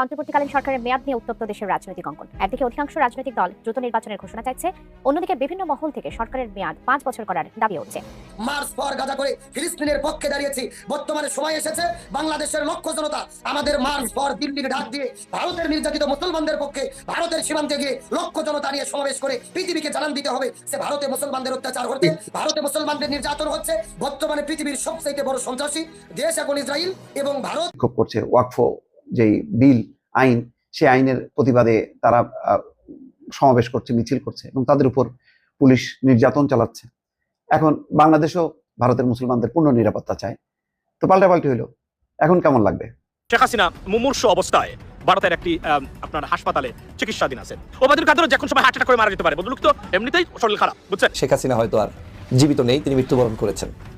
অন্তর্বর্তীকালীন সরকারের মেয়াদ নিয়ে উত্তপ্ত দেশের রাজনৈতিক অঙ্কন একদিকে অধিকাংশ রাজনৈতিক দল দ্রুত নির্বাচনের ঘোষণা চাইছে অন্যদিকে বিভিন্ন মহল থেকে সরকারের মেয়াদ পাঁচ বছর করার দাবি উঠছে। মার্চ পর গাজা করে ফিলিস্তিনের পক্ষে দাঁড়িয়েছি। বর্তমানে সময় এসেছে বাংলাদেশের লক্ষ্য জনতা আমাদের মার্চ পর দিল্লির ডাক দিয়ে ভারতের নির্যাতিত মুসলমানদের পক্ষে ভারতের সীমান্তে গিয়ে লক্ষ্য জনতা নিয়ে সমাবেশ করে পৃথিবীকে জানান দিতে হবে। যে ভারতে মুসলমানদের অত্যাচার হচ্ছে ভারতে মুসলমানদের নির্যাতন হচ্ছে। বর্তমানে পৃথিবীর সবচেয়ে বড় সন্ত্রাসী দেশ এখন ইসরায়েল এবং ভারত। করছে ওয়াকফ যেই বিল আইন সেই আইনের প্রতিবাদে তারা সমাবেশ করছে মিছিল করছে এবং তাদের উপর পুলিশ নির্যাতন চালাচ্ছে। এখন বাংলাদেশও ভারতের মুসলমানদের পূর্ণ নিরাপত্তা চায়। তো পাল্টাপাল্টি হইল এখন কেমন লাগবে? শেখ হাসিনা মুমূর্ষ অবস্থায় ভারতের একটি আপনার হাসপাতালে চিকিৎসাধীন আছেন। ওবায়দুল কাদের যে কোনো সময় হার্ট অ্যাটাক করে মারা যেতে পারে বদলুক তো এমনিতেই শরীর খারাপ বুঝছেন? শেখ হাসিনা হয়তো আর জীবিত নেই তিনি মৃত্যুবরণ করেছেন।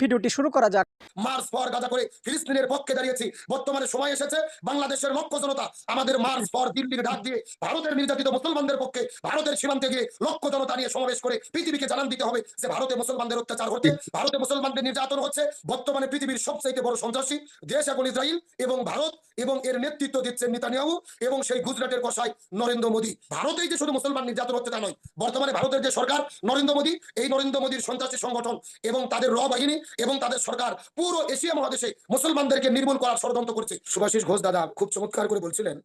ভিডিওটি শুরু করা যাক। মার্চ পর গাজা করে ফিলিস্তিনের পক্ষে দাঁড়িয়েছি। বর্তমানে সময় এসেছে বাংলাদেশের লক্ষ্য জনতা। আমাদের মার্চ পর দিল্লির ডাক দিয়ে ভারতের নির্যাতিত মুসলমানদের পক্ষে ভারতের সীমান্তে গিয়ে লক্ষ্য জনতা নিয়ে সমাবেশ করে পৃথিবীকে জানান দিতে হবে যে ভারতে মুসলমানদের অত্যাচার হচ্ছে ভারতে মুসলমানদের নির্যাতন হচ্ছে। বর্তমানে পৃথিবীর সবচাইতে বড় সন্ত্রাসী দেশ এখন ইসরায়েল এবং ভারত এবং এর নেতৃত্ব দিচ্ছেন নেতানিয়াহু এবং সেই গুজরাটের কষাই নরেন্দ্র মোদী। ভারতেই যে শুধু মুসলমান নির্যাতন হচ্ছে তা নয়, বর্তমানে ভারতের যে সরকার নরেন্দ্র মোদী, এই নরেন্দ্র মোদীর সন্ত্রাসী সংগঠন এবং তাদের র বাহিনী এবং তাদের সরকার পুরো এশিয়া মহাদেশে মুসলমানদেরকে নির্মূল করার ষড়যন্ত্র করছে। সুভাষিস ঘোষ দাদা খুব চমৎকার করে বলছিলেন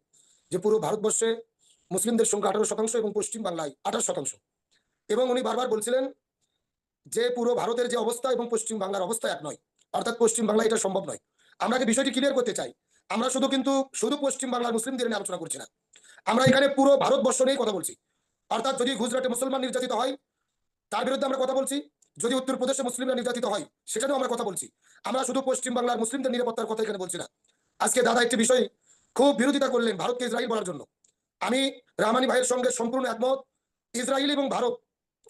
যে পুরো ভারতবর্ষে মুসলিমদের সংখ্যা আঠারো শতাংশ এবং পশ্চিম বাংলায় আঠাশ শতাংশ। এবং উনি বারবার বলছিলেন যে পুরো ভারতের যে অবস্থা এবং পশ্চিম বাংলার অবস্থা এক নয়। অর্থাৎ পশ্চিম বাংলায় এটা সম্ভব নয়। আমরা বিষয়টি ক্লিয়ার করতে চাই? আমরা শুধু কিন্তু, শুধু পশ্চিম বাংলার মুসলিমদের নিয়ে আলোচনা করছি না। আমরা এখানে পুরো ভারতবর্ষ নিয়েই কথা বলছি। অর্থাৎ যদি গুজরাটে মুসলমান নির্যাতিত হয়, তার বিরুদ্ধে আমরা কথা বলছি। যদি উত্তরপ্রদেশে মুসলিমরা নির্যাতিত হয়, সেখানেও আমরা কথা বলছি। আমরা শুধু পশ্চিম বাংলার মুসলিমদের নিরাপত্তার কথা এখানে বলছি না। আজকে দাদা একটি বিষয় খুব বিরোধিতা করলেন ভারতকে ইসরায়েল বলার জন্য। আমি রামানি ভাইয়ের সঙ্গে সম্পূর্ণ একমত। ইসরায়েল এবং ভারত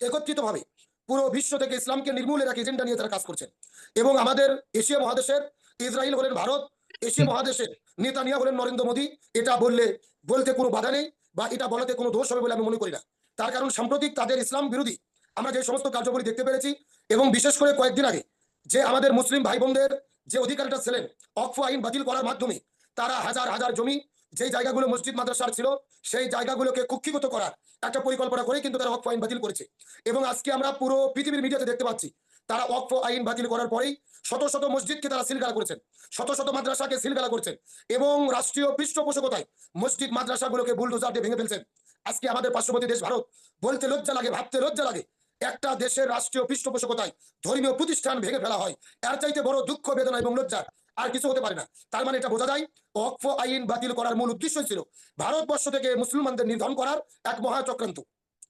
একত্রিতভাবে পুরো বিশ্ব থেকে ইসলামকে নির্মূলের এক এজেন্ডা নিয়ে তারা কাজ করছেন। এবং আমাদের এশিয়া মহাদেশের ইসরায়েল হলেন ভারত, এশিয়া মহাদেশের নেতানিয়া হলেন নরেন্দ্র মোদী। এটা বললে, বলতে কোনো বাধা নেই বা এটা বলাতে কোনো দোষ হবে বলে আমি মনে করি না। তার কারণ সাম্প্রতিক তাদের ইসলাম বিরোধী আমরা যে সমস্ত কার্যকরী দেখতে পেরেছি এবং বিশেষ করে কয়েকদিন আগে যে আমাদের মুসলিম ভাই বোনদের যে অধিকারটা ছিলেন, অক্ফ আইন বাতিল করার মাধ্যমে তারা হাজার হাজার জমি যে জায়গাগুলো মসজিদ, মাদ্রাসার ছিল, সেই জায়গাগুলোকে কুক্ষিগত করার একটা পরিকল্পনা করে কিন্তু তারা অক্ফ আইন বাতিল করেছে। এবং আজকে আমরা পুরো পৃথিবীর মিডিয়াতে দেখতে পাচ্ছি, তারা অক্ফ আইন বাতিল করার পরেই শত শত মসজিদকে তারা সিলগালা করেছেন, শত শত মাদ্রাসাকে সিলগালা করছেন এবং রাষ্ট্রীয় পৃষ্ঠপোষকতায় মসজিদ, মাদ্রাসাগুলোকে বুলডোজার দিয়ে ভেঙে ফেলছেন। আজকে আমাদের পার্শ্ববর্তী দেশ ভারত, বলতে লজ্জা লাগে, ভাবতে লজ্জা লাগে একটা দেশের রাষ্ট্রীয় পৃষ্ঠপোষকতায় ধর্মীয় প্রতিষ্ঠান ভেঙে ফেলা হয়। এর চাইতে বড় দুঃখ, বেদনা এবং লজ্জা আর কিছু হতে পারে না। তার মানে এটা বোঝা যায় অক্ফ আইন বাতিল করার মূল উদ্দেশ্যই ছিল ভারতবর্ষ থেকে মুসলমানদের নিধন করার এক মহা চক্রান্ত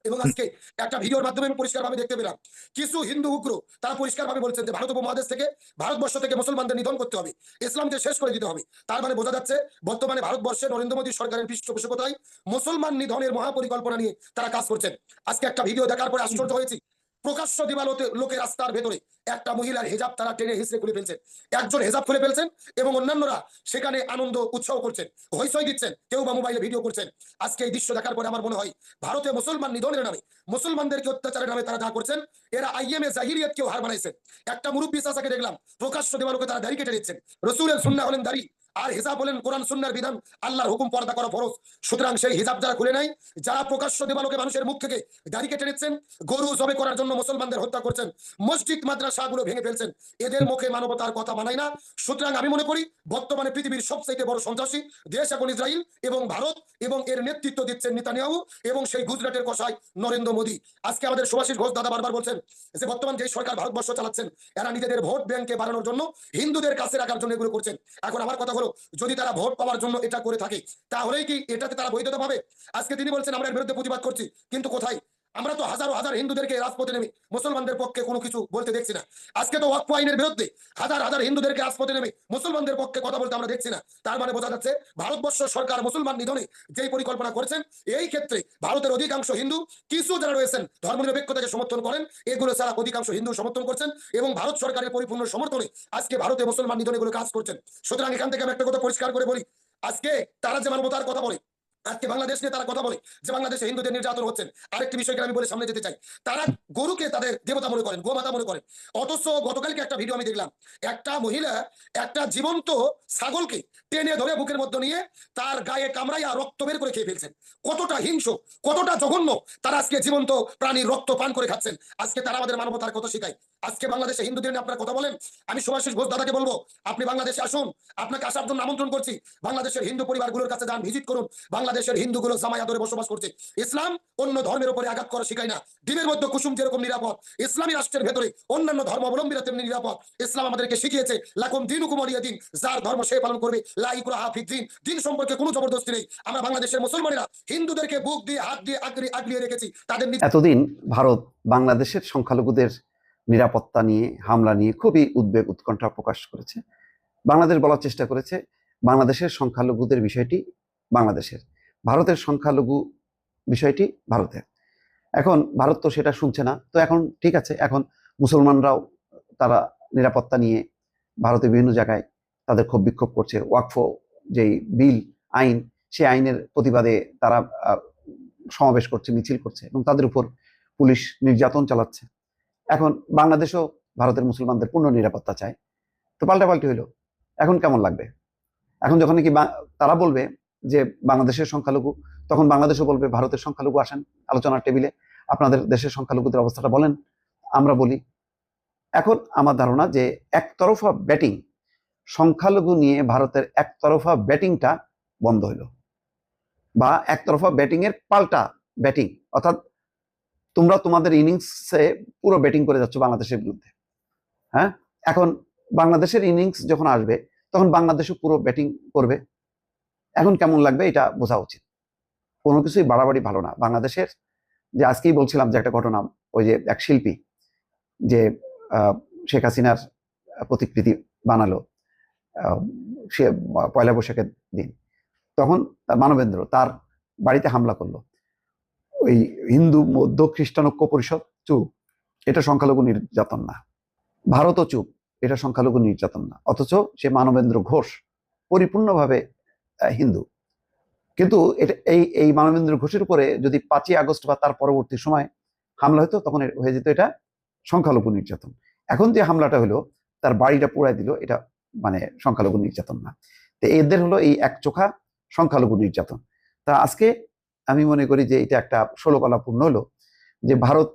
এবং আজকে একটা ভিডিওর মাধ্যমে আমি পরিষ্কারভাবে দেখতে পেলাম। কিছু হিন্দু উগ্র, তারা পরিষ্কারভাবে বলছেন যে ভারত উপমহাদেশ থেকে, ভারতবর্ষ থেকে মুসলমানদের নিধন করতে হবে। ইসলামকে শেষ করে দিতে হবে। তার মানে বোঝা যাচ্ছে, বর্তমানে ভারতবর্ষে নরেন্দ্র মোদী সরকারের পৃষ্ঠপোষকতায় মুসলমান নিধনের মহাপরিকল্পনা নিয়ে তারা কাজ করছেন। আজকে একটা ভিডিও দেখার পরে আশ্চর্য হয়েছি। প্রকাশ্য দিবালোতে লোকের রাস্তার ভেতরে একটা মহিলার হেজাব তারা টেনে হিসড়ে খুলে ফেলছেন। একজন হেজাব খুলে ফেলছেন এবং অন্যান্যরা সেখানে আনন্দ, উৎসাহ করছেন হইসই দিচ্ছেন, কেউ বা মোবাইলে ভিডিও করছেন। আজকে এই দৃশ্য দেখার পরে আমার মনে হয়, ভারতে মুসলমান নিধনের নামে, মুসলমানদেরকে অত্যাচারের নামে তারা যা করছেন, এরা আইএমএ জাহিরিয়ত কেউ হার বানাইছেন একটা মুরব্বী চাচাকে দেখলাম, প্রকাশ্য দেওয়ালোকে তারা দাড়ি কেটে নিচ্ছেন। রসুলের সুন্না হলেন দাড়ি। আর হিসাব বলেন কোরআন, সুন্নার বিধান, আল্লাহর হুকুম পর্দা করা ফরজ। সুতরাং সেই হিসাব যারা খুলে নাই, যারা প্রকাশ্য দেবালোকে মানুষের মুখ থেকে দাড়ি কেটে নিচ্ছেন, গরু জবে করার জন্য মুসলমানদের হত্যা করছেন, মসজিদ মাদ্রাসাগুলো ভেঙে ফেলছেন, এদের মুখে মানবতার কথা মানায় না। সুতরাং আমি মনে করি, বর্তমানে পৃথিবীর সবচাইতে বড় সন্ত্রাসী দেশ এখন ইসরায়েল এবং ভারত এবং এর নেতৃত্ব দিচ্ছেন নেতানিয়াহু এবং সেই গুজরাটের কষাই নরেন্দ্র মোদী। আজকে আমাদের সুভাষিস ঘোষ দাদা বারবার বলছেন যে বর্তমান যে সরকার ভারতবর্ষ চালাচ্ছেন, এরা নিজেদের ভোট ব্যাংকে বাড়ানোর জন্য হিন্দুদের কাছে রাখার জন্য এগুলো করছেন। এখন আমার কথা হলো যদি তারা ভোট পাওয়ার জন্য এটা করে থাকে, তাহলেই কি এটাতে তারা বৈধতা পাবে? আজকে তিনি বলছেন, আমরা এর বিরুদ্ধে প্রতিবাদ করছি, কিন্তু কোথায়? আমরা তো হাজারো হাজার হিন্দুদেরকে রাজপথে নেমে, মুসলমানদের পক্ষে কোনো কিছু বলতে দেখছি না। আজকে তো ওয়াকফ আইনের বিরুদ্ধে হাজার হাজার হিন্দুদেরকে রাজপথে নেমে, মুসলমানদের পক্ষে কথা বলতে আমরা দেখছি না। তার মানে বোঝা যাচ্ছে ভারতবর্ষ সরকার মুসলমান নিধনে যেই পরিকল্পনা করেছেন, এই ক্ষেত্রে ভারতের অধিকাংশ হিন্দু কিছু যারা রয়েছেন ধর্মনিরপেক্ষতাকে সমর্থন করেন, এগুলো ছাড়া অধিকাংশ হিন্দু সমর্থন করছেন এবং ভারত সরকারের পরিপূর্ণ সমর্থনে আজকে ভারতে মুসলমান নিধনে এগুলো কাজ করছেন। সুতরাং এখান থেকে আমি একটা কথা পরিষ্কার করে বলি, আজকে তারা যে মানবতার কথা বলে আজকে বাংলাদেশ নিয়ে তারা কথা বলে যে বাংলাদেশে হিন্দুদের নির্যাতন হচ্ছেন আরেকটি বিষয়কে আমি বলে সামনে যেতে চাই। তারা গরুকে তাদের দেবতা মনে করেন, গোমাতা মনে করেন। অথচ গতকালকে একটা ভিডিও আমি দেখলাম, একটা মহিলা একটা জীবন্ত ছাগলকে টেনে ধরে বুকের মধ্যে নিয়ে তার গায়ে কামড়াইয়া রক্ত বের করে খেয়ে ফেলছেন। কতটা হিংস কতটা জঘন্য তারা আজকে জীবন্ত প্রাণীর রক্ত পান করে খাচ্ছেন। আজকে তারা আমাদের মানবতার কথা শেখায়। আজকে বাংলাদেশে হিন্দুদের নিয়ে আপনারা কথা বলেন, আমি সুভাষিস ঘোষ দাদাকে বলব, আপনি বাংলাদেশে আসুন, আপনাকে আসার জন্য আমন্ত্রণ করছি। বাংলাদেশের হিন্দু পরিবারগুলোর কাছে যান, ভিজিট করুন। বাংলাদেশের হিন্দুগুলো জামাই আদরে বসবাস করছে। ইসলাম অন্য ধর্মের উপরে আঘাত করা শেখায় না। ডিমের মধ্যে কুসুম যেরকম নিরাপদ, ইসলামী রাষ্ট্রের ভেতরে অন্যান্য ধর্মাবলম্বীরা তেমনি নিরাপদ। ইসলাম আমাদেরকে শিখিয়েছে, লাকুম দিন হুকুমরিয়া দিন, যার ধর্ম সে পালন করবে লাইকুরা হাফিজ দিন। দিন সম্পর্কে কোনো জবরদস্তি নেই। আমরা বাংলাদেশের মুসলমানেরা হিন্দুদেরকে বুক দিয়ে, হাত দিয়ে আগলিয়ে আগলিয়ে রেখেছি, তাদের এতদিন ভারত বাংলাদেশের সংখ্যালঘুদের নিরাপত্তা নিয়ে, হামলা নিয়ে খুবই উদ্বেগ, উৎকণ্ঠা প্রকাশ করেছে। বাংলাদেশ বলার চেষ্টা করেছে, বাংলাদেশের সংখ্যালঘুদের বিষয়টি বাংলাদেশের। ভারতের সংখ্যালঘু বিষয়টি ভারতের। এখন ভারত তো সেটা শুনছে না, তো এখন ঠিক আছে, এখন মুসলমানরাও তারা নিরাপত্তা নিয়ে ভারতের বিভিন্ন জায়গায় তাদের ক্ষোভ বিক্ষোভ করছে। ওয়াকফ যেই বিল, আইন, সেই আইনের প্রতিবাদে তারা সমাবেশ করছে, মিছিল করছে এবং তাদের উপর পুলিশ নির্যাতন চালাচ্ছে। এখন বাংলাদেশও ভারতের মুসলমানদের পূর্ণ নিরাপত্তা চায়। তো পাল্টাপাল্টি হইল। এখন কেমন লাগবে? এখন যখন নাকি তারা বলবে যে বাংলাদেশের সংখ্যালঘু, তখন বাংলাদেশও বলবে ভারতের সংখ্যালঘু আসেন আলোচনার টেবিলে, আপনাদের দেশের সংখ্যালঘুদের অবস্থাটা বলেন, আমরা বলি। এখন আমার ধারণা যে একতরফা ব্যাটিং, সংখ্যালঘু নিয়ে ভারতের একতরফা ব্যাটিংটা বন্ধ হইল। বা একতরফা ব্যাটিং এর পাল্টা ব্যাটিং, অর্থাৎ তোমরা তোমাদের ইনিংসে পুরো ব্যাটিং করে যাচ্ছ বাংলাদেশের বিরুদ্ধে। হ্যাঁ? এখন বাংলাদেশের ইনিংস যখন আসবে, তখন বাংলাদেশও পুরো ব্যাটিং করবে। এখন কেমন লাগবে এটা বোঝা উচিত। কোনো কিছুই বাড়াবাড়ি ভালো না। বাংলাদেশের যে আজকেই বলছিলাম যে একটা ঘটনা, ওই যে এক শিল্পী যে শেখ হাসিনার প্রতিকৃতি বানালো সে পয়লা বৈশাখের দিন। তখন মানবেন্দ্র তার বাড়িতে হামলা করল। ওই হিন্দু মধ্য খ্রিস্টান ঐক্য পরিষদ চুপ। এটা সংখ্যালঘু নির্যাতন না। ভারতও চুপ। এটা সংখ্যালঘু নির্যাতন না। অথচ সে মানবেন্দ্র ঘোষ পরিপূর্ণভাবে হিন্দু। কিন্তু এটা এই এই মানবেন্দ্র ঘোষের উপরে যদি পাঁচই আগস্ট বা তার পরবর্তী সময় হামলা হতো, তখন হয়ে যেত এটা সংখ্যালঘু নির্যাতন। এখন যে হামলাটা হলো, তার বাড়িটা পুড়াই দিল, এটা মানে সংখ্যালঘু নির্যাতন না। তো এদের হলো এই এক চোখা সংখ্যালঘু নির্যাতন। তা আজকে আমি মনে করি যে এটা একটা ষোলকলাপূর্ণ হলো যে ভারত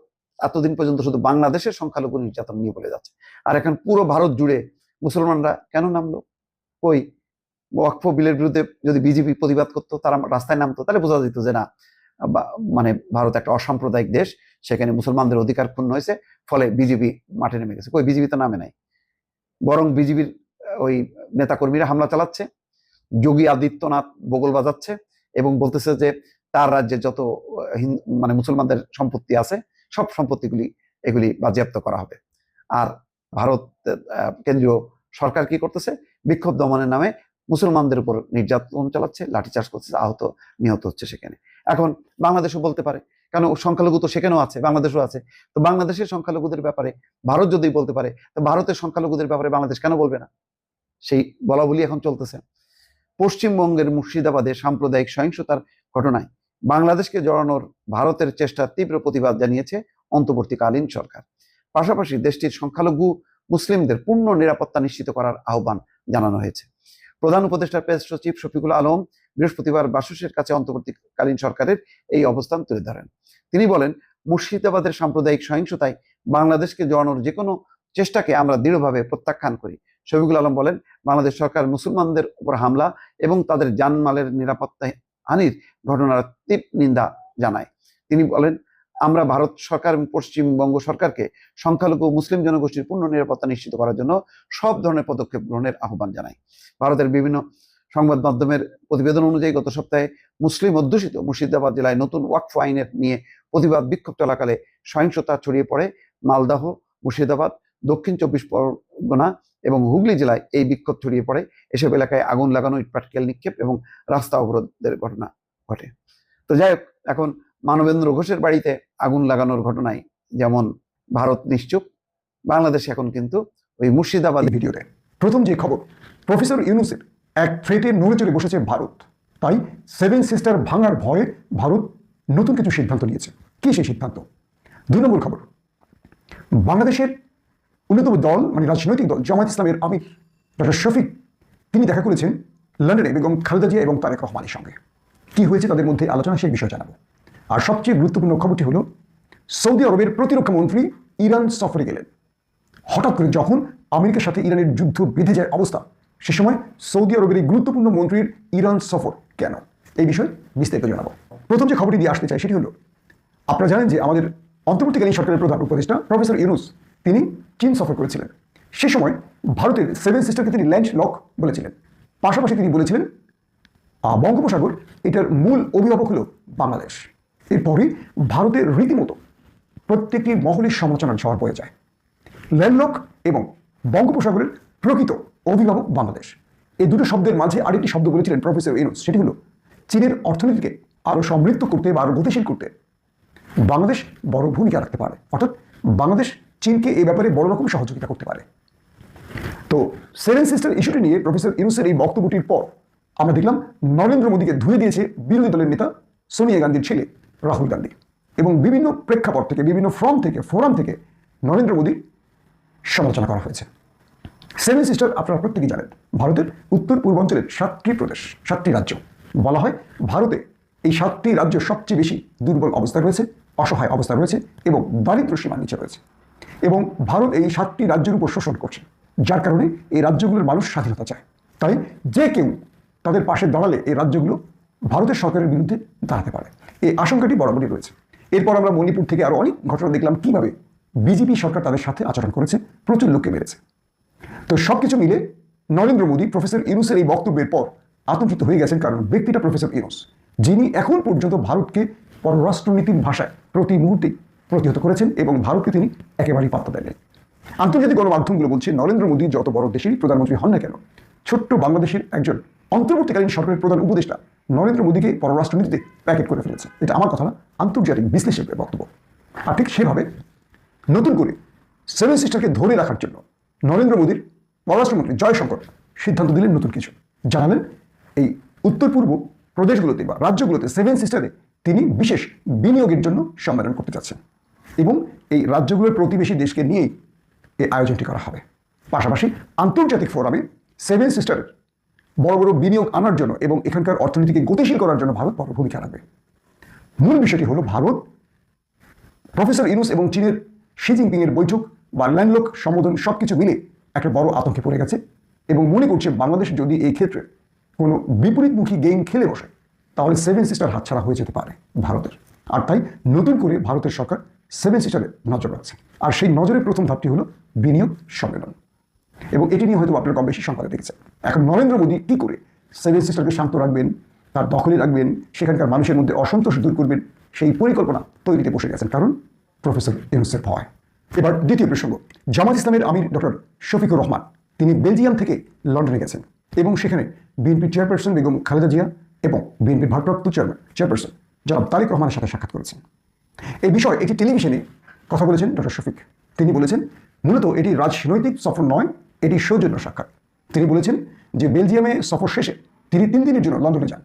এতদিন পর্যন্ত শুধু বাংলাদেশের সংখ্যালঘু নির্যাতন নিয়ে বলে যাচ্ছে। আর এখন পুরো ভারত জুড়ে মুসলমানরা কেন নামলো? ওই ওয়াকফ বিলের বিরুদ্ধে যদি বিজেপি প্রতিবাদ করতো, তারা রাস্তায় নামতো, তাহলে বোঝা যেত যে না মানে ভারত একটা অসাম্প্রদায়িক দেশ, সেখানে মুসলমানদের অধিকার ক্ষুণ্ণ হয়েছে, ফলে বিজেপি মাঠে নেমে গেছে। কই? বিজেপি তো নামে নাই। বরং বিজেপির ওই নেতাকর্মীরা হামলা চালাচ্ছে, যোগী আদিত্যনাথ বগল বাজাচ্ছে এবং বলতেছে যে তার রাজ্যে যত মানে মুসলমানদের সম্পত্তি আছে, সব সম্পত্তিগুলি এগুলি বাজেয়াপ্ত করা হবে। আর ভারত কেন্দ্রীয় সরকার কি করতেছে? বিক্ষোভ দমনের নামে মুসলমানদের উপর নির্যাতন চালাচ্ছে, লাঠিচার্জ করছে আহত, নিহত হচ্ছে সেখানে। এখন বাংলাদেশও বলতে পারে, কেন সংখ্যালঘু তো সেখানেও আছে, বাংলাদেশও আছে। তো বাংলাদেশের সংখ্যালঘুদের ব্যাপারে, ভারত যদি বলতে পারে, তো ভারতের সংখ্যালঘুদের ব্যাপারে বাংলাদেশ কেন বলবে না? সেই বলা বলি এখন চলতেছে। পশ্চিমবঙ্গের মুর্শিদাবাদে সাম্প্রদায়িক সহিংসতার ঘটনায় বাংলাদেশকে জড়ানোর ভারতের চেষ্টার তীব্র প্রতিবাদ জানিয়েছে অন্তর্বর্তীকালীন সরকার। পাশাপাশি দেশটির সংখ্যালঘু মুসলিমদের পূর্ণ নিরাপত্তা নিশ্চিত করার আহ্বান জানানো হয়েছে। প্রধান উপদেষ্টা প্রেস সচিব শফিকুল আলম বৃহস্পতিবার বাসুসের কাছে অন্তর্বর্তীকালীন সরকারের এই অবস্থান তুলে ধরেন। তিনি বলেন, মুর্শিদাবাদের সাম্প্রদায়িক সহিংসতায় বাংলাদেশকে জড়ানোর যে কোনো চেষ্টাকে আমরা দৃঢ়ভাবে প্রত্যাখ্যান করি। শফিকুল আলম বলেন, বাংলাদেশ সরকার মুসলমানদের উপর হামলা এবং তাদের জানমালের নিরাপত্তা হানির ঘটনার তীব্র নিন্দা জানায়। তিনি বলেন, আমরা ভারত সরকার এবং পশ্চিমবঙ্গ সরকারকে সংখ্যালঘু মুসলিম জনগোষ্ঠীর পূর্ণ নিরাপত্তা নিশ্চিত করার জন্য সব ধরনের পদক্ষেপ গ্রহণের আহ্বান জানাই ভারতের বিভিন্ন সংবাদ মাধ্যমের প্রতিবেদন অনুযায়ী গত সপ্তাহে মুসলিম অধ্যুষিত মুর্শিদাবাদ জেলায় নতুন ওয়াকফ আইনের নিয়ে প্রতিবাদ বিক্ষোভ চলাকালে সহিংসতা ছড়িয়ে পড়ে মালদাহ, মুর্শিদাবাদ দক্ষিণ চব্বিশ পরগনা এবং হুগলি জেলায় এই বিক্ষোভ ছড়িয়ে পড়ে। এসব এলাকায় আগুন লাগানো, ইটপাটকেল নিক্ষেপ এবং রাস্তা অবরোধের ঘটনা ঘটে। তো যাই হোক, এখন মানবেন্দ্র ঘোষের বাড়িতে আগুন লাগানোর ঘটনায় যেমন ভারত নিশ্চুপ, বাংলাদেশ এখন কিন্তু ওই মুর্শিদাবাদ ভিডিওতে প্রথম যে খবর, প্রফেসর ইউনুসের এক থ্রেটে নড়ে চড়ে বসেছে ভারত। তাই সেভেন সিস্টার ভাঙার ভয়ে ভারত নতুন কিছু সিদ্ধান্ত নিয়েছে। কি সেই সিদ্ধান্ত? দুই নম্বর খবর, বাংলাদেশের অন্যতম দল মানে রাজনৈতিক দল জামাত ইসলামের আমির, ডক্টর শফিক। তিনি দেখা করেছেন লন্ডনে বেগম খালেদা জিয়া এবং তারেক রহমানের সঙ্গে। কি হয়েছে তাদের মধ্যে আলোচনা, সেই বিষয়ে জানাব। আর সবচেয়ে গুরুত্বপূর্ণ খবরটি হলো, সৌদি আরবের প্রতিরক্ষা মন্ত্রী ইরান সফরে গেলেন। হঠাৎ করে যখন আমেরিকার সাথে ইরানের যুদ্ধ বেঁধে যায় অবস্থা, সে সময় সৌদি আরবের এই গুরুত্বপূর্ণ মন্ত্রীর ইরান সফর কেন? এই বিষয়ে বিস্তারিত জানাব। প্রথম যে খবরটি দিয়ে আসতে চাই সেটি হলো, আপনারা জানেন যে আমাদের অন্তর্বর্তীকালীন সরকারের প্রধান উপদেষ্টা প্রফেসর ইউনুস তিনি চীন সফর করেছিলেন। সে সময় ভারতের সেভেন সিস্টারকে তিনি ল্যান্ড লক বলেছিলেন। পাশাপাশি তিনি বলেছিলেন বঙ্গোপসাগর এটার মূল অভিভাবক হলো বাংলাদেশ। এরপরই ভারতের রীতিমতো প্রত্যেকটি মহলের সমালোচনার ঝড় বয়ে যায়। ল্যান্ডলক এবং বঙ্গোপসাগরের প্রকৃত অভিভাবক বাংলাদেশ। এই দুটো শব্দের মাঝে আরেকটি শব্দ বলেছিলেন প্রফেসর ইউনুস, সেটি হলো, চীনের অর্থনীতিকে আরও সমৃদ্ধ করতে বা আরও গতিশীল করতে বাংলাদেশ বড় ভূমিকা রাখতে পারে। অর্থাৎ বাংলাদেশ চীনকে এই ব্যাপারে বড় রকম সহযোগিতা করতে পারে। তো সেভেন সিস্টার ইস্যুটি নিয়ে প্রফেসর ইউনুসের এই বক্তব্যটির পর আমরা দেখলাম নরেন্দ্র মোদীকে ধুয়ে দিয়েছে বিরোধী দলের নেতা সোনিয়া গান্ধীর ছেলে রাহুল গান্ধী এবং বিভিন্ন প্রেক্ষাপট থেকে, বিভিন্ন ফ্রম থেকে, ফোরাম থেকে নরেন্দ্র মোদী সমালোচনা করা হয়েছে। সেভেন সিস্টার আপনারা প্রত্যেকেই জানেন, ভারতের উত্তর পূর্বাঞ্চলের সাতটি প্রদেশ, সাতটি রাজ্য। বলা হয় ভারতে এই সাতটি রাজ্য সবচেয়ে বেশি দুর্বল অবস্থায় রয়েছে, অসহায় অবস্থা রয়েছে এবং দারিদ্র সীমার নিচে রয়েছে। এবং ভারত এই সাতটি রাজ্যের উপর শোষণ করছে, যার কারণে এই রাজ্যগুলোর মানুষ স্বাধীনতা চায়। তাই যে কেউ তাদের পাশে দাঁড়ালে এই রাজ্যগুলো ভারতের সরকারের বিরুদ্ধে দাঁড়াতে পারে। এই আশঙ্কাটি বরাবরই রয়েছে। এরপর আমরা মণিপুর থেকে আরও অনেক ঘটনা দেখলাম, কীভাবে বিজেপি সরকার তাদের সাথে আচরণ করেছে, প্রচুর লোককে মেরেছে। তো সবকিছু মিলে নরেন্দ্র মোদী, প্রফেসর ইউনুসের এই বক্তব্যের পর আতঙ্কিত হয়ে গেছেন কারণ ব্যক্তিটা প্রফেসর ইউনুস, যিনি এখন পর্যন্ত ভারতকে পররাষ্ট্রনীতির ভাষায় প্রতি মুহূর্তে প্রতিহত করেছেন এবং ভারতকে তিনি একেবারেই পাত্তা দেননি। আন্তর্জাতিক গণমাধ্যমগুলো বলছে, নরেন্দ্র মোদী যত বড় দেশেরই প্রধানমন্ত্রী হন না কেন, ছোট্ট বাংলাদেশের একজন অন্তর্বর্তীকালীন সরকারের প্রধান উপদেষ্টা নরেন্দ্র মোদীকে পররাষ্ট্রনীতিতে প্যাকেট করে ফেলেছে। এটা আমার কথা না, আন্তর্জাতিক বিশ্লেষকের বক্তব্য। আর ঠিক সেভাবে নতুন করে সেভেন সিস্টারকে ধরে রাখার জন্য নরেন্দ্র মোদীর পররাষ্ট্রমন্ত্রী জয়শঙ্কর সিদ্ধান্ত দিলেন নতুন কিছু। জানালেন, এই উত্তর পূর্ব প্রদেশগুলোতে বা রাজ্যগুলোতে সেভেন সিস্টারে তিনি বিশেষ বিনিয়োগের জন্য সম্মেলন করতে যাচ্ছেন। এবং এই রাজ্যগুলোর প্রতিবেশী দেশকে নিয়েই এই আয়োজনটি করা হবে। পাশাপাশি আন্তর্জাতিক ফোরামে সেভেন সিস্টারের বড় বড় বিনিয়োগ আনার জন্য এবং এখানকার অর্থনীতিকে গতিশীল করার জন্য ভারত বড় ভূমিকা রাখবে। মূল বিষয়টি হলো ভারত, প্রফেসর ইনুস এবং চীনের শি জিনপিংয়ের বৈঠক বা ল্যান্ডলক সম্বোধন সব কিছু মিলে একটা বড় আতঙ্কে পড়ে গেছে এবং মনে করছে বাংলাদেশ যদি এই ক্ষেত্রে কোনো বিপরীতমুখী গেম খেলে বসে, তাহলে সেভেন সিস্টার হাতছাড়া হয়ে যেতে পারে ভারতের। আর তাই নতুন করে ভারতের সরকার সেভেন সিস্টারে নজর রাখছে। আর সেই নজরের প্রথম ধাপটি হলো বিনিয়োগ সম্মেলন। এবং এটি নিয়ে হয়তো আপনারা কম বেশি সংখ্যা দেখেছেন। এখন নরেন্দ্র মোদী কি করে সেভেন সিস্টারকে শান্ত রাখবেন, তার দখলে রাখবেন, সেখানকার মানুষের মধ্যে অসন্তোষ দূর করবেন, সেই পরিকল্পনা তৈরিতে বসে গেছেন। কারণ প্রফেসর ইউনুসের ভয়। এবার দ্বিতীয় প্রসঙ্গ। জামাত ইসলামের আমির ডক্টর শফিকুর রহমান, তিনি বেলজিয়াম থেকে লন্ডনে গেছেন এবং সেখানে বিএনপি চেয়ারপারসন বেগম খালেদা জিয়া এবং বিএনপির ভারপ্রাপ্ত চেয়ারম্যান চেয়ারপারসন জনাব তারিক রহমানের সাথে সাক্ষাৎ করেছেন। এই বিষয়ে একটি টেলিভিশনে কথা বলেছেন ডক্টর শফিক। তিনি বলেছেন, মূলত এটি রাজনৈতিক সফর নয়, এটি সৌজন্য সাক্ষাৎ। তিনি বলেছেন যে বেলজিয়ামে সফর শেষে তিনি তিন দিনের জন্য লন্ডনে যান।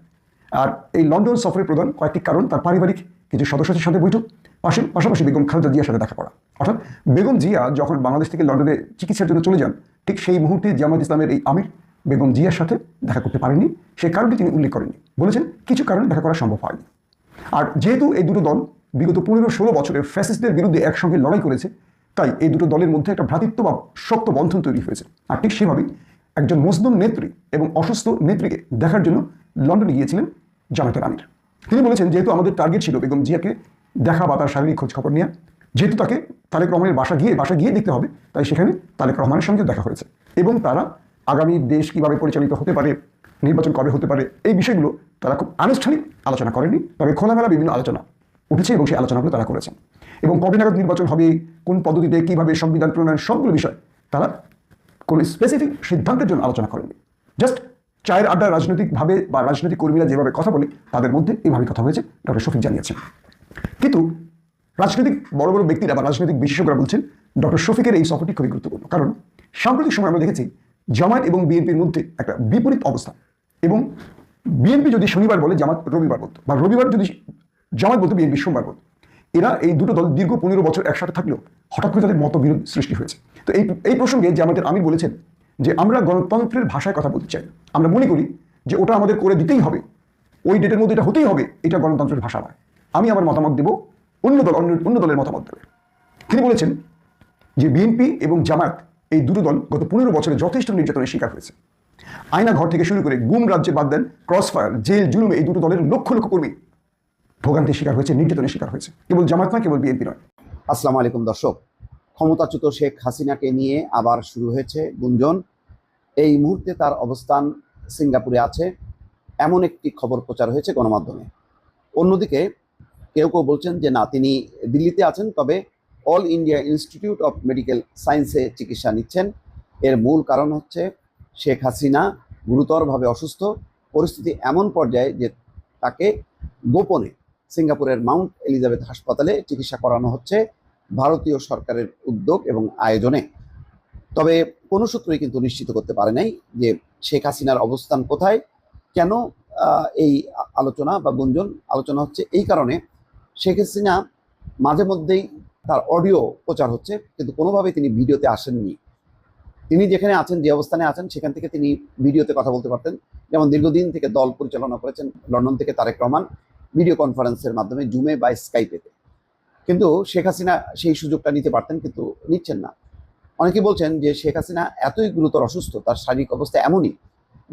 আর এই লন্ডন সফরের প্রধান কয়েকটি কারণ, তার পারিবারিক কিছু সদস্যদের সাথে বৈঠক, পাশে পাশাপাশি বেগম খালেদা জিয়ার সাথে দেখা করা। অর্থাৎ বেগম জিয়া যখন বাংলাদেশ থেকে লন্ডনে চিকিৎসার জন্য চলে যান, ঠিক সেই মুহূর্তে জামাত ইসলামের এই আমির বেগম জিয়ার সাথে দেখা করতে পারেননি। সেই কারণটি তিনি উল্লেখ করেননি। বলেছেন, কিছু কারণে দেখা করা সম্ভব হয়নি। আর যেহেতু এই দুটো দল বিগত পনেরো ষোলো বছরের ফ্যাসিস্টদের বিরুদ্ধে একসঙ্গে লড়াই করেছে, তাই এই দুটো দলের মধ্যে একটা ভ্রাতৃত্ব বা শক্ত বন্ধন তৈরি হয়েছে। আর ঠিক সেভাবেই একজন মজদুম নেত্রী এবং অসুস্থ নেত্রীকে দেখার জন্য লন্ডনে গিয়েছিলেন জামাতের আমির। তিনি বলেছেন, যেহেতু আমাদের টার্গেট ছিল বেগম জিয়াকে দেখা বা তার শারীরিক খোঁজ খবর নেওয়া যেহেতু তাকে তারেক রহমানের বাসা গিয়ে বাসা গিয়ে দেখতে হবে, তাই সেখানে তারেক রহমানের সঙ্গে দেখা হয়েছে। এবং তারা আগামী দেশ কীভাবে পরিচালিত হতে পারে, নির্বাচন কবে হতে পারে, এই বিষয়গুলো তারা খুব আনুষ্ঠানিক আলোচনা করেনি, তবে খোলামেলা বিভিন্ন আলোচনা উঠেছে এবং সেই আলোচনাগুলো তারা করেছেন এবং কবে নাগাদ নির্বাচন হবে, কোন পদ্ধতিতে, কীভাবে সংবিধান প্রণয়ন সবগুলো বিষয় তারা কোনো স্পেসিফিক সিদ্ধান্তের জন্য আলোচনা করেননি। জাস্ট চায়ের আড্ডা রাজনৈতিকভাবে বা রাজনৈতিক কর্মীরা যেভাবে কথা বলে, তাদের মধ্যে এইভাবে কথা হয়েছে, ডক্টর শফিক জানিয়েছেন। কিন্তু রাজনৈতিক বড় বড় ব্যক্তিরা বা রাজনৈতিক বিশেষজ্ঞরা বলছেন, ডক্টর শফিকের এই সফরটি খুবই গুরুত্বপূর্ণ। কারণ সাম্প্রতিক সময় আমরা দেখেছি, জামায়াত এবং বিএনপির মধ্যে একটা বিপরীত অবস্থা। এবং বিএনপি যদি শনিবার বলে জামাত রবিবার বলতো, বা রবিবার যদি জামাত বলতে বিএনপি সোমবার এরা এই দুটো দল দীর্ঘ পনেরো বছর একসাথে থাকলেও হঠাৎ করে তাদের মতবিরোধ সৃষ্টি হয়েছে। তো এই এই প্রসঙ্গে জামাতের আমির বলেছেন যে আমরা গণতন্ত্রের ভাষায় কথা বলতে চাই, আমরা মনে করি যে ওটা আমাদের করে দিতেই হবে। ওই ডেটের মধ্যে এটা হতেই হবে, এটা গণতন্ত্রের ভাষা নয়। আমি আমার মতামত দেব, অন্য দল, অন্য অন্য দলের মতামত দেবে। তিনি বলেছেন যে বিএনপি এবং জামায়াত এই দুটো দল গত পনেরো বছরে যথেষ্ট নির্যাতনের শিকার হয়েছে। আয়না ঘর থেকে শুরু করে গুম রাজ্যে বাদ দেন, ক্রসফায়ার, জেল, জুলুমে এই দুটো দলের লক্ষ লক্ষ কর্মী ভোগান্তির শিকার হয়েছে, নির্যাতনের শিকার হয়েছে। কেবল জামাত নয়, কেবল বিএনপি নয়। আসসালামু আলাইকুম দর্শক, ক্ষমতাচ্যুত শেখ হাসিনাকে নিয়ে আবার শুরু হয়েছে গুঞ্জন। এই মুহূর্তে তার অবস্থান সিঙ্গাপুরে আছে। এমন একটি খবর প্রচার হয়েছে গণমাধ্যমে। অন্যদিকে কেউ কেউ বলছেন যে, না, তিনি দিল্লিতে আছেন, তবে All India Institute of Medical সায়েন্সে চিকিৎসা নিচ্ছেন। এর মূল কারণ হচ্ছে শেখ হাসিনা গুরুতরভাবে অসুস্থ। পরিস্থিতি এমন পর্যায়ে যে তাকে গোপনে সিঙ্গাপুরের মাউন্ট এলিজাবেথ হাসপাতালে চিকিৎসা করানো হচ্ছে ভারতীয় সরকারের উদ্যোগ এবং আয়োজনে। তবে কোনো সূত্রই কিন্তু নিশ্চিত করতে পারে নাই যে শেখ হাসিনার অবস্থান কোথায়, কেন এই আলোচনা বা গুঞ্জন আলোচনা হচ্ছে এই কারণে শেখ হাসিনা মাঝে মধ্যেই তার অডিও প্রচার হচ্ছে, কিন্তু কোনোভাবেই তিনি ভিডিওতে আসেননি। তিনি যেখানে আছেন, যে অবস্থানে আছেন, সেখান থেকে তিনি ভিডিওতে কথা বলতে পারতেন। যেমন দীর্ঘদিন থেকে দল পরিচালনা করেছেন লন্ডন থেকে তারেক রহমান ভিডিও কনফারেন্সের মাধ্যমে জুমে বা স্কাইপেতে কিন্তু শেখ হাসিনা সেই সুযোগটা নিতে পারতেন, কিন্তু নিচ্ছেন না। অনেকে বলছেন যে শেখ হাসিনা এতই গুরুতর অসুস্থ, তার শারীরিক অবস্থা এমনই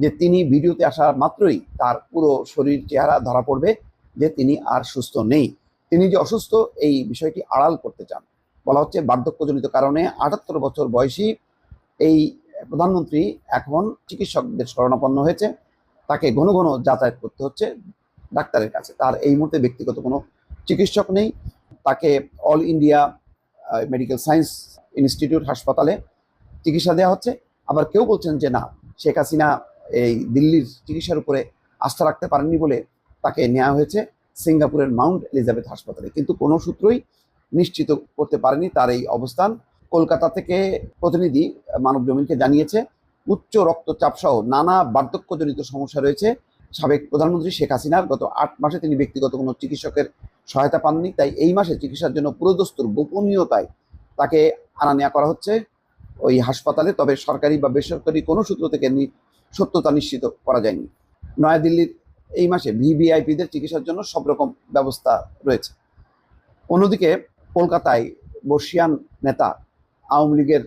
যে তিনি ভিডিওতে আসা মাত্রই তার পুরো শরীর চেহারা ধরা পড়বে যে তিনি আর সুস্থ নেই। তিনি যে অসুস্থ, এই বিষয়টি আড়াল করতে চান। বলা হচ্ছে বার্ধক্যজনিত কারণে আটাত্তর বছর বয়সী এই প্রধানমন্ত্রী এখন চিকিৎসকদের শরণাপন্ন হয়েছে। তাকে ঘন ঘন যাতায়াত করতে হচ্ছে। ডাক্তারের কাছে। তার এই মুহূর্তে ব্যক্তিগত কোনো চিকিৎসক নেই। তাকে All India Medical Science Institute হাসপাতালে চিকিৎসা দেওয়া হচ্ছে। আবার কেউ বলছেন যে না, শেখ হাসিনা এই দিল্লির চিকিৎসার উপরে আস্থা রাখতে পারেননি বলে তাকে নেওয়া হয়েছে সিঙ্গাপুরের মাউন্ট এলিজাবেথ হাসপাতালে। কিন্তু কোনো সূত্রই নিশ্চিত করতে পারেনি তার এই অবস্থান। কলকাতা থেকে প্রতিনিধি মানব জমিনকে জানিয়েছে, উচ্চ রক্তচাপ সহ নানা বার্ধক্যজনিত সমস্যা রয়েছে। সাবেক প্রধানমন্ত্রী শেখ হাসিনার গত আট মাসে তিনি ব্যক্তিগত কোনো চিকিৎসকের সহায়তা পাননি, তাই এই মাসে চিকিৎসার জন্য পুরোদস্তুর গোপনীয়তায় তাকে আনা নেওয়া করা হচ্ছে ওই হাসপাতালে, তবে সরকারি বা বেসরকারি কোনো সূত্র থেকে সত্যতা নিশ্চিত করা যায়নি। নয়াদিল্লির এই মাসে ভিভিআইপিদের চিকিৎসার জন্য সব রকম ব্যবস্থা রয়েছে। অন্যদিকে কলকাতায় বর্ষিয়ান নেতা, আওয়ামী লীগের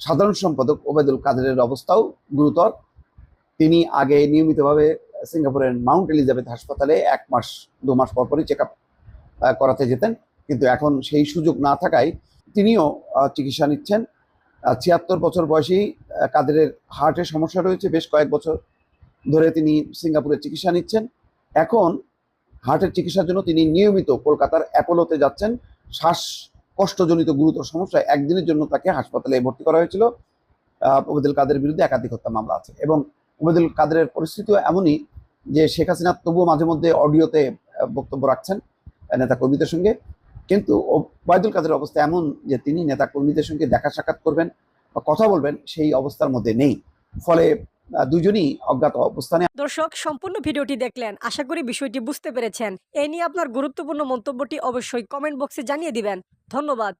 সাধারণ সম্পাদক ওবায়দুল কাদেরের অবস্থাও গুরুতর। তিনি আগে নিয়মিতভাবে সিঙ্গাপুরের মাউন্ট এলিজাবেথ হাসপাতালে এক মাস দু মাস পর পরই চেক আপ করাতে যেতেন। কিন্তু এখন সেই সুযোগ না থাকায় তিনিও চিকিৎসা নিচ্ছেন। ছিয়াত্তর বছর বয়সী আহ, কাদেরের হার্টের সমস্যা রয়েছে। বেশ কয়েক বছর ধরে তিনি সিঙ্গাপুরে চিকিৎসা নিচ্ছেন। এখন হার্টের চিকিৎসার জন্য তিনি নিয়মিত কলকাতার অ্যাপোলোতে যাচ্ছেন। শ্বাস কষ্টজনিত গুরুতর সমস্যায় একদিনের জন্য তাকে হাসপাতালে ভর্তি করা হয়েছিল। আহ, ওবায়দুল কাদের বিরুদ্ধে একাধিক হত্যা মামলা আছে। এবং ওবায়দুল কাদেরের পরিস্থিতিও এমনই যে শেখ হাসিনা তবুও মাঝে মধ্যে অডিওতে বক্তব্য রাখছেন নেতা কর্মীদের সঙ্গে। কিন্তু ওবায়দুল কাদের অবস্থা এমন যে তিনি নেতা কর্মীদের সঙ্গে দেখা সাক্ষাৎ করবেন বা কথা বলবেন, সেই অবস্থার মধ্যে নেই। ফলে দুজনই অজ্ঞাত অবস্থানে। দর্শক, সম্পূর্ণ ভিডিওটি দেখলেন। আশা করি বিষয়টি বুঝতে পেরেছেন। এ নিয়ে আপনার গুরুত্বপূর্ণ মন্তব্যটি অবশ্যই কমেন্ট বক্সে জানিয়ে দিবেন। ধন্যবাদ।